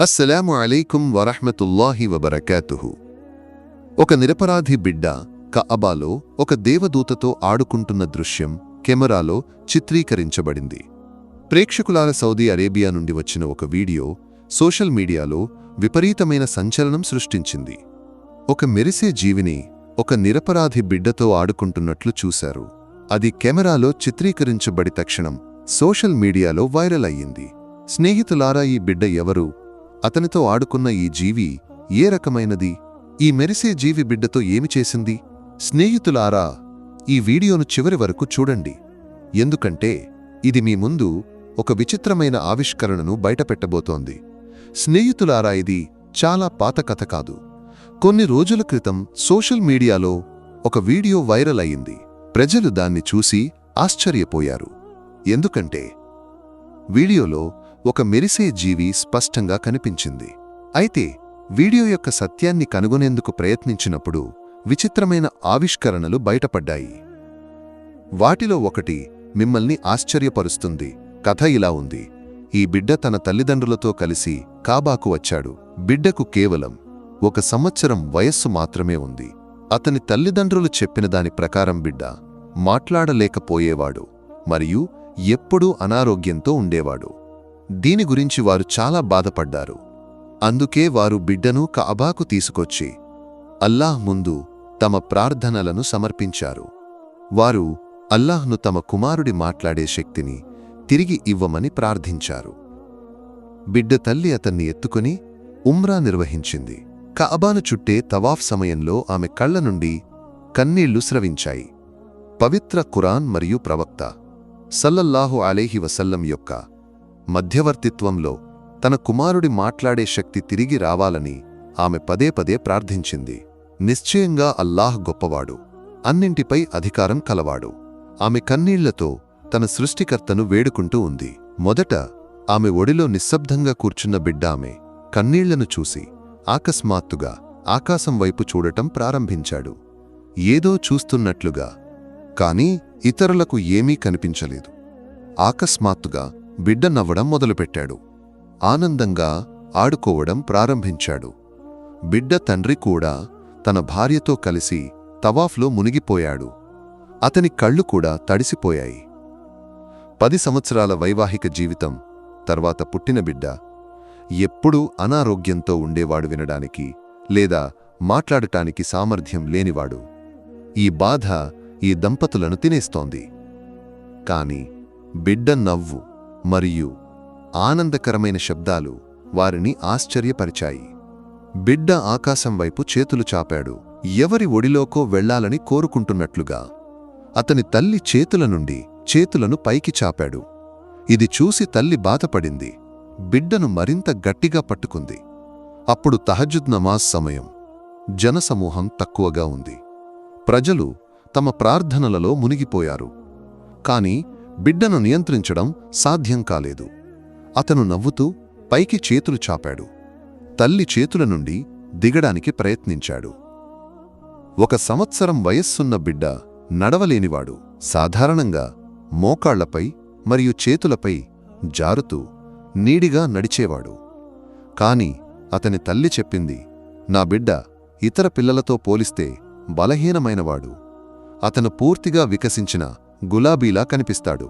అస్సలాము అలైకుం వరహ్మతుల్లాహి వబరకాతుహు. ఒక నిరపరాధి బిడ్డ కఅబాలో ఒక దేవదూతతో ఆడుకుంటున్న దృశ్యం కెమెరాలో చిత్రీకరించబడింది. ప్రేక్షకులాల సౌదీ అరేబియా నుండి వచ్చిన ఒక వీడియో సోషల్ మీడియాలో విపరీతమైన సంచలనం సృష్టించింది. ఒక మెరిసే జీవిని ఒక నిరపరాధి బిడ్డతో ఆడుకుంటున్నట్లు చూశారు. అది కెమెరాలో చిత్రీకరించబడి తక్షణం సోషల్ మీడియాలో వైరల్ అయ్యింది. స్నేహితులారా ఈ బిడ్డ ఎవరు? అతనితో ఆడుకున్న ఈ జీవి ఏ రకమైనది? ఈ మెరిసే జీవి బిడ్డతో ఏమి చేసింది? స్నేహితులారా ఈ వీడియోను చివరి వరకు చూడండి. ఎందుకంటే ఇది మీ ముందు ఒక విచిత్రమైన ఆవిష్కరణను బయటపెట్టబోతోంది. స్నేహితులారా ఇది చాలా పాత కథ కాదు. కొన్ని రోజుల క్రితం సోషల్ మీడియాలో ఒక వీడియో వైరల్ అయింది ప్రజలు దాన్ని చూసి ఆశ్చర్యపోయారు. ఎందుకంటే వీడియోలో ఒక మెరిసే జీవి స్పష్టంగా కనిపించింది. అయితే వీడియో యొక్క సత్యాన్ని కనుగొనేందుకు ప్రయత్నించినప్పుడు విచిత్రమైన ఆవిష్కరణలు బయటపడ్డాయి. వాటిలో ఒకటి మిమ్మల్ని ఆశ్చర్యపరుస్తుంది. కథ ఇలా ఉంది. ఈ బిడ్డ తన తల్లిదండ్రులతో కలిసి కాబాకు వచ్చాడు. బిడ్డకు కేవలం ఒక సంవత్సరం వయస్సు మాత్రమే ఉంది. అతని తల్లిదండ్రులు చెప్పిన దాని ప్రకారం బిడ్డ మాట్లాడలేకపోయేవాడు మరియు ఎప్పుడూ అనారోగ్యంతో ఉండేవాడు. దీని గురించి వారు చాలా బాధపడ్డారు. అందుకే వారు బిడ్డను కఅబాకు తీసుకొచ్చి అల్లాహ్ ముందు తమ ప్రార్థనలను సమర్పించారు. వారు అల్లాహ్ను తమ కుమారుడి మాట్లాడే శక్తిని తిరిగి ఇవ్వమని ప్రార్థించారు. బిడ్డ తల్లి అతన్ని ఎత్తుకుని ఉమ్రా నిర్వహించింది. కఅబాను చుట్టే తవాఫ్ సమయంలో ఆమె కళ్ళ నుండి కన్నీళ్ళు స్రవించాయి. పవిత్ర కురాన్ మరియు ప్రవక్త సల్లల్లాహు అలేహి వసల్లం యొక్క మధ్యవర్తిత్వంలో తన కుమారుడి మాట్లాడే శక్తి తిరిగి రావాలని ఆమె పదే పదే ప్రార్థించింది. నిశ్చయంగా అల్లాహ్ గొప్పవాడు. అన్నింటిపై అధికారం కలవాడు. ఆమె కన్నీళ్ళతో తన సృష్టికర్తను వేడుకుంటూ ఉంది. మొదట ఆమె ఒడిలో నిశ్శబ్దంగా కూర్చున్న బిడ్డ ఆమె కన్నీళ్ళను చూసి ఆకస్మాత్తుగా ఆకాశం వైపు చూడటం ప్రారంభించాడు. ఏదో చూస్తున్నట్లుగా కాని ఇతరులకు ఏమీ కనిపించలేదు. ఆకస్మాత్తుగా బిడ్డ నవ్వడం మొదలుపెట్టాడు. ఆనందంగా ఆడుకోవడం ప్రారంభించాడు. బిడ్డ తండ్రి కూడా తన భార్యతో కలిసి తవాఫ్లో మునిగిపోయాడు. అతని కళ్ళు కూడా తడిసిపోయాయి. పది సంవత్సరాల వైవాహిక జీవితం తర్వాత పుట్టిన బిడ్డ. ఎప్పుడూ అనారోగ్యంతో ఉండేవాడు వినడానికి లేదా మాట్లాడటానికి సామర్థ్యం లేనివాడు. ఈ బాధ ఈ దంపతులను తినేస్తోంది. కాని బిడ్డ నవ్వు మరియు ఆనందకరమైన శబ్దాలు వారిని ఆశ్చర్యపరిచాయి. బిడ్డ ఆకాశం వైపు చేతులు చాపాడు. ఎవరి ఒడిలోకో వెళ్ళాలని కోరుకుంటున్నట్లుగా అతని తల్లి చేతుల నుండి చేతులను పైకి చాపాడు. ఇది చూసి తల్లి బాధపడింది. బిడ్డను మరింత గట్టిగా పట్టుకుంది. అప్పుడు తహజుద్ నమాజ్ సమయం. జనసమూహం తక్కువగా ఉంది. ప్రజలు తమ ప్రార్థనలలో మునిగిపోయారు. కాని బిడ్డను నియంత్రించడం సాధ్యం కాలేదు. అతను నవ్వుతూ పైకి చేతులు చాపాడు. తల్లి చేతుల నుండి దిగడానికి ప్రయత్నించాడు. ఒక సంవత్సరం వయస్సున్న బిడ్డ నడవలేనివాడు సాధారణంగా మోకాళ్ళపై మరియు చేతులపై జారుతూ నీడిగా నడిచేవాడు. కాని అతని తల్లి చెప్పింది నా బిడ్డ ఇతర పిల్లలతో పోలిస్తే బలహీనమైనవాడు. అతను పూర్తిగా వికసించిన గులాబీలా కనిపిస్తాడు.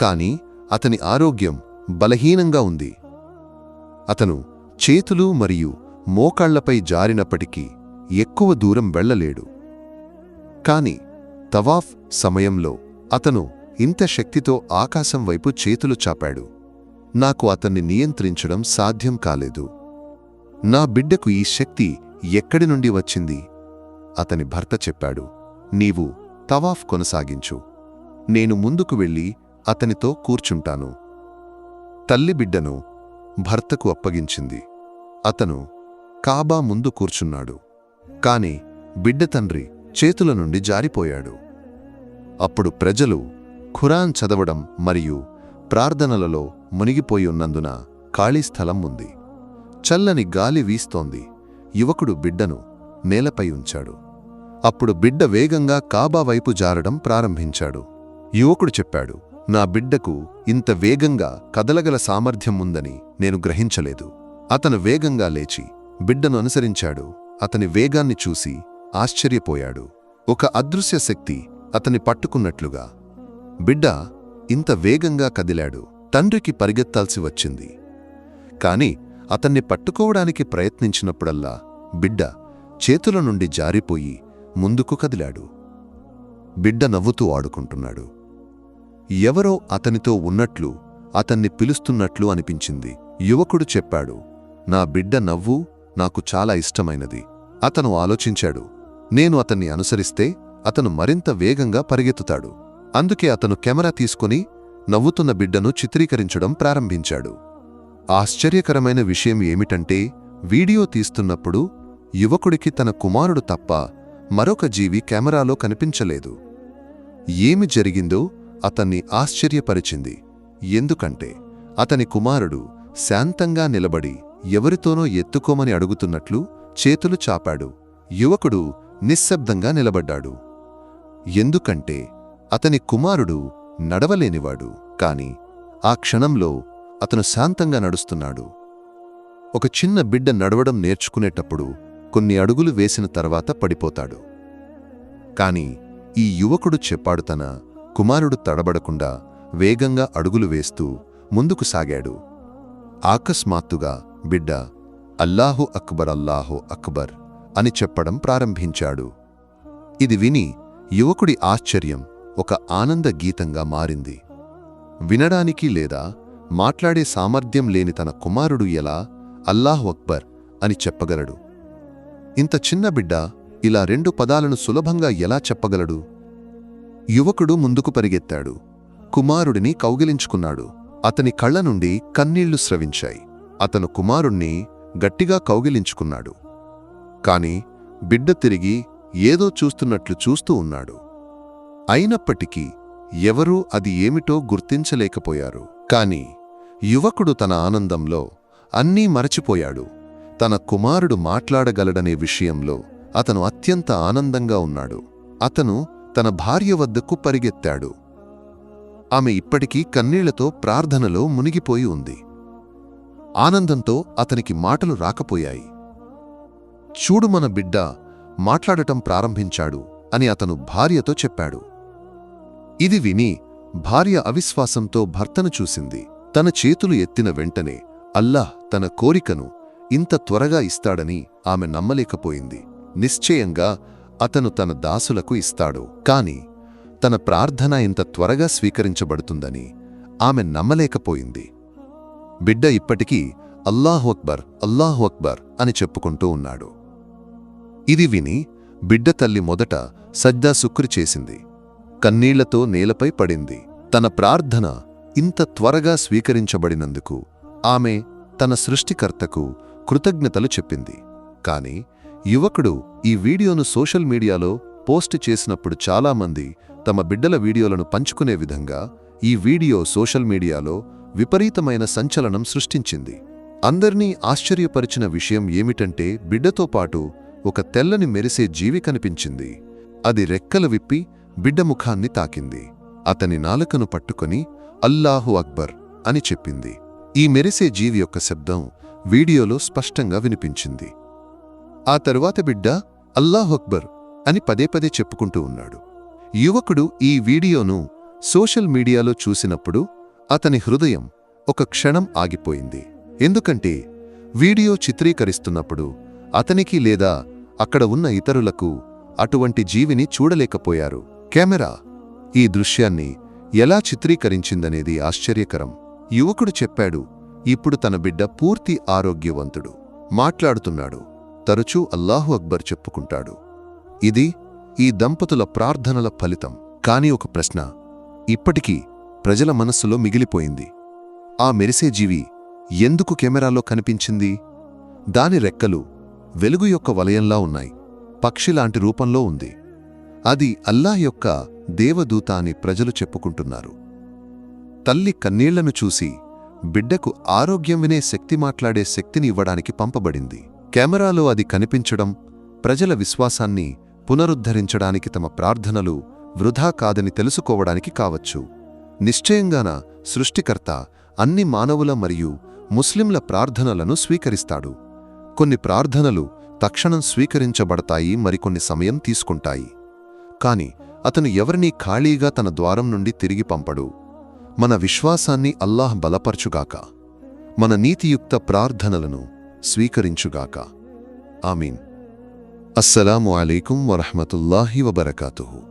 కాని అతని ఆరోగ్యం బలహీనంగా ఉంది. అతను చేతులు మరియు మోకాళ్ళపై జారినప్పటికీ ఎక్కువ దూరం వెళ్ళలేడు. కాని తవాఫ్ సమయంలో అతను ఇంత శక్తితో ఆకాశం వైపు చేతులు చాపాడు. నాకు అతన్ని నియంత్రించడం సాధ్యం కాలేదు. నా బిడ్డకు ఈ శక్తి ఎక్కడి నుండి వచ్చింది? అతని భర్త చెప్పాడు నీవు తవాఫ్ కొనసాగించు. నేను ముందుకు వెళ్ళి అతనితో కూర్చుంటాను. తల్లి బిడ్డను భర్తకు అప్పగించింది. అతను కాబా ముందు కూర్చున్నాడు. కాని బిడ్డ తండ్రి చేతుల నుండి జారిపోయాడు. అప్పుడు ప్రజలు ఖురాన్ చదవడం మరియు ప్రార్థనలలో మునిగిపోయి ఉన్నందున ఖాళీ స్థలం ఉంది. చల్లని గాలి వీస్తోంది. యువకుడు బిడ్డను నేలపై ఉంచాడు. అప్పుడు బిడ్డ వేగంగా కాబా వైపు జారడం ప్రారంభించాడు. యువకుడు చెప్పాడు నా బిడ్డకు ఇంత వేగంగా కదలగల సామర్థ్యం ఉందని నేను గ్రహించలేదు. అతను వేగంగా లేచి బిడ్డను అనుసరించాడు. అతని వేగాన్ని చూసి ఆశ్చర్యపోయాడు. ఒక అదృశ్య శక్తి అతని పట్టుకున్నట్లుగా. బిడ్డ ఇంత వేగంగా కదిలాడు. తండ్రికి పరిగెత్తాల్సి వచ్చింది. కాని అతన్ని పట్టుకోవడానికి ప్రయత్నించినప్పుడల్లా బిడ్డ చేతుల నుండి జారిపోయి ముందుకు కదిలాడు. బిడ్డ నవ్వుతూ ఆడుకుంటున్నాడు. ఎవరో అతనితో ఉన్నట్లు అతన్ని పిలుస్తున్నట్లు అనిపించింది. యువకుడు చెప్పాడు నా బిడ్డ నవ్వు నాకు చాలా ఇష్టమైనది. అతను ఆలోచించాడు నేను అతన్ని అనుసరిస్తే అతను మరింత వేగంగా పరిగెత్తుతాడు. అందుకే అతను కెమెరా తీసుకుని నవ్వుతున్న బిడ్డను చిత్రీకరించడం ప్రారంభించాడు. ఆశ్చర్యకరమైన విషయం ఏమిటంటే వీడియో తీస్తున్నప్పుడు యువకుడికి తన కుమారుడు తప్ప మరొక జీవి కెమెరాలో కనిపించలేదు. ఏమి జరిగిందో అతన్ని ఆశ్చర్యపరిచింది. ఎందుకంటే అతని కుమారుడు శాంతంగా నిలబడి ఎవరితోనో ఎత్తుకోమని అడుగుతున్నట్లు చేతులు చాపాడు. యువకుడు నిశ్శబ్దంగా నిలబడ్డాడు. ఎందుకంటే అతని కుమారుడు నడవలేనివాడు. కాని ఆ క్షణంలో అతను శాంతంగా నడుస్తున్నాడు. ఒక చిన్న బిడ్డ నడవడం నేర్చుకునేటప్పుడు కొన్ని అడుగులు వేసిన తర్వాత పడిపోతాడు. కాని ఈ యువకుడు చెప్పాడు తన కుమారుడు తడబడకుండా వేగంగా అడుగులు వేస్తూ ముందుకు సాగాడు. ఆకస్మాత్తుగా బిడ్డ అల్లాహు అక్బర్ అల్లాహు అక్బర్ అని చెప్పడం ప్రారంభించాడు. ఇది విని యువకుడి ఆశ్చర్యం ఒక ఆనంద గీతంగా మారింది. వినడానికి లేదా మాట్లాడే సామర్థ్యం లేని తన కుమారుడు ఎలా అల్లాహు అక్బర్ అని చెప్పగలడు? ఇంత చిన్న బిడ్డ ఇలా రెండు పదాలను సులభంగా ఎలా చెప్పగలడు? యువకుడు ముందుకు పరిగెత్తాడు. కుమారుడిని కౌగిలించుకున్నాడు. అతని కళ్ళ నుండి కన్నీళ్ళు స్రవించాయి. అతను కుమారుణ్ణి గట్టిగా కౌగిలించుకున్నాడు. కాని బిడ్డ తిరిగి ఏదో చూస్తున్నట్లు చూస్తూ ఉన్నాడు. అయినప్పటికీ ఎవరూ అది ఏమిటో గుర్తించలేకపోయారు. కాని యువకుడు తన ఆనందంలో అన్నీ మరచిపోయాడు. తన కుమారుడు మాట్లాడగలడనే విషయంలో అతను అత్యంత ఆనందంగా ఉన్నాడు. అతను తన భార్య వద్దకు పరిగెత్తాడు. ఆమె ఇప్పటికీ కన్నీళ్ళతో ప్రార్థనలో మునిగిపోయి ఉంది. ఆనందంతో అతనికి మాటలు రాకపోయాయి. చూడు మన బిడ్డ మాట్లాడటం ప్రారంభించాడు అని అతను భార్యతో చెప్పాడు. ఇది విని భార్య అవిశ్వాసంతో భర్తను చూసింది. తన చేతులు ఎత్తిన వెంటనే అల్లాహ్ తన కోరికను ఇంత త్వరగా ఇస్తాడని ఆమె నమ్మలేకపోయింది. నిశ్చయంగా అతను తన దాసులకు ఇస్తాడు. కాని తన ప్రార్థన ఇంత త్వరగా స్వీకరించబడుతుందని ఆమె నమ్మలేకపోయింది. బిడ్డ ఇప్పటికీ అల్లాహు అక్బర్ అల్లాహు అక్బర్ అని చెప్పుకుంటూ ఉన్నాడు. ఇది విని బిడ్డ తల్లి మొదట సజ్దా సుక్రి చేసింది. కన్నీళ్ళతో నేలపై పడింది. తన ప్రార్థన ఇంత త్వరగా స్వీకరించబడినందుకు ఆమె తన సృష్టికర్తకు కృతజ్ఞతలు చెప్పింది. కాని యువకుడు ఈ వీడియోను సోషల్ మీడియాలో పోస్ట్ చేసినప్పుడు చాలామంది తమ బిడ్డల వీడియోలను పంచుకునే విధంగా ఈ వీడియో సోషల్ మీడియాలో విపరీతమైన సంచలనం సృష్టించింది. అందర్నీ ఆశ్చర్యపరిచిన విషయం ఏమిటంటే బిడ్డతో పాటు ఒక తెల్లని మెరిసే జీవి కనిపించింది. అది రెక్కలు విప్పి బిడ్డ ముఖాన్ని తాకింది. అతని నాలుకను పట్టుకొని అల్లాహు అక్బర్ అని చెప్పింది. ఈ మెరిసే జీవి యొక్క శబ్దం వీడియోలో స్పష్టంగా వినిపించింది. ఆ తరువాత బిడ్డ అల్లాహు అక్బర్ అని పదే పదే చెప్పుకుంటూ ఉన్నాడు. యువకుడు ఈ వీడియోను సోషల్ మీడియాలో చూసినప్పుడు అతని హృదయం ఒక క్షణం ఆగిపోయింది. ఎందుకంటే వీడియో చిత్రీకరిస్తున్నప్పుడు అతనికి లేదా అక్కడ ఉన్న ఇతరులకు అటువంటి జీవిని చూడలేకపోయారు. కెమెరా ఈ దృశ్యాన్ని ఎలా చిత్రీకరించిందనేది ఆశ్చర్యకరం. యువకుడు చెప్పాడు ఇప్పుడు తన బిడ్డ పూర్తి ఆరోగ్యవంతుడు. మాట్లాడుతున్నాడు. తరచూ అల్లాహు అక్బర్ చెప్పుకుంటాడు. ఇది ఈ దంపతుల ప్రార్థనల ఫలితం. కాని ఒక ప్రశ్న. ఇప్పటికీ ప్రజల మనస్సులో మిగిలిపోయింది. ఆ మెరిసే జీవి ఎందుకు కెమెరాలో కనిపించింది? దాని రెక్కలు వెలుగు యొక్క వలయంలా ఉన్నాయి. పక్షిలాంటి రూపంలో ఉంది. అది అల్లాహ్ యొక్క దేవదూత అని ప్రజలు చెప్పుకుంటున్నారు. తల్లి కన్నీళ్ళను చూసి బిడ్డకు ఆరోగ్యం వినే శక్తి మాట్లాడే శక్తిని ఇవ్వడానికి పంపబడింది. కెమెరాలో అది కనిపించడం ప్రజల విశ్వాసాన్ని పునరుద్ధరించడానికి తమ ప్రార్థనలు వృధా కాదని తెలుసుకోవడానికి కావచ్చు. నిశ్చయంగాన సృష్టికర్త అన్ని మానవుల మరియు ముస్లింల ప్రార్థనలను స్వీకరిస్తాడు. కొన్ని ప్రార్థనలు తక్షణం స్వీకరించబడతాయి మరికొన్ని సమయం తీసుకుంటాయి. కాని అతను ఎవరినీ ఖాళీగా తన ద్వారం నుండి తిరిగి పంపడు. మన విశ్వాసాన్ని అల్లాహ్ బలపరచుగాక. మన నీతియుక్త ప్రార్థనలను స్వీకరించుగాక. ఆమీన్. అస్సలాము అలైకుం వరహమతుల్లాహి వబరకాతుహు.